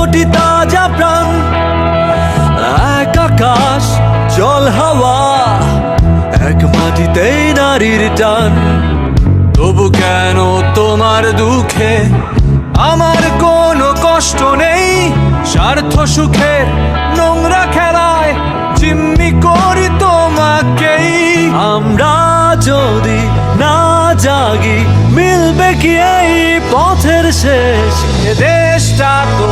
কোটি তাজা প্রাণ, এক আকাশ, জল, হাওয়া, এক মাটিতেই নারীর টান। তবু কেন তোমার দুঃখে আমার কোনো কষ্ট নেই? স্বার্থ সুখের নোংরা খেলায় জিম্মি করি তোমাকেই। আমরা যদি না জাগি, মিলবে কি এই পথের শেষ? দেশটা তো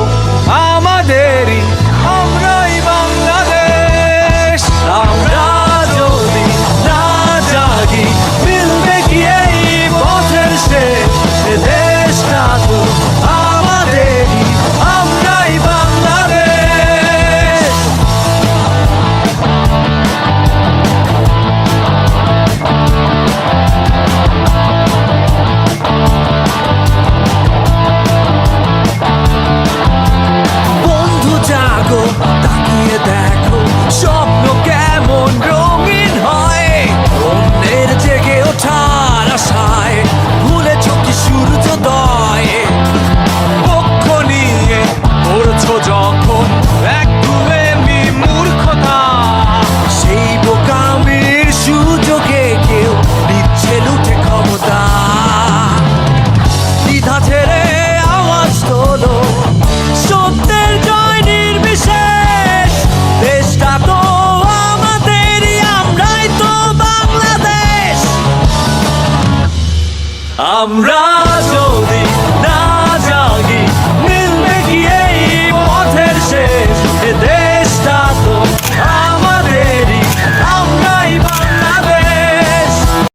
থাকো তাকিয়ে দেখো, স্বপ্ন কেমন রঙিন হয়। অন্যের জেগে ওঠার আশায়, ভুলেছ কি সূর্যোদয়? পক্ষ নিয়ে পড়ছো যখন এক আমরা যদি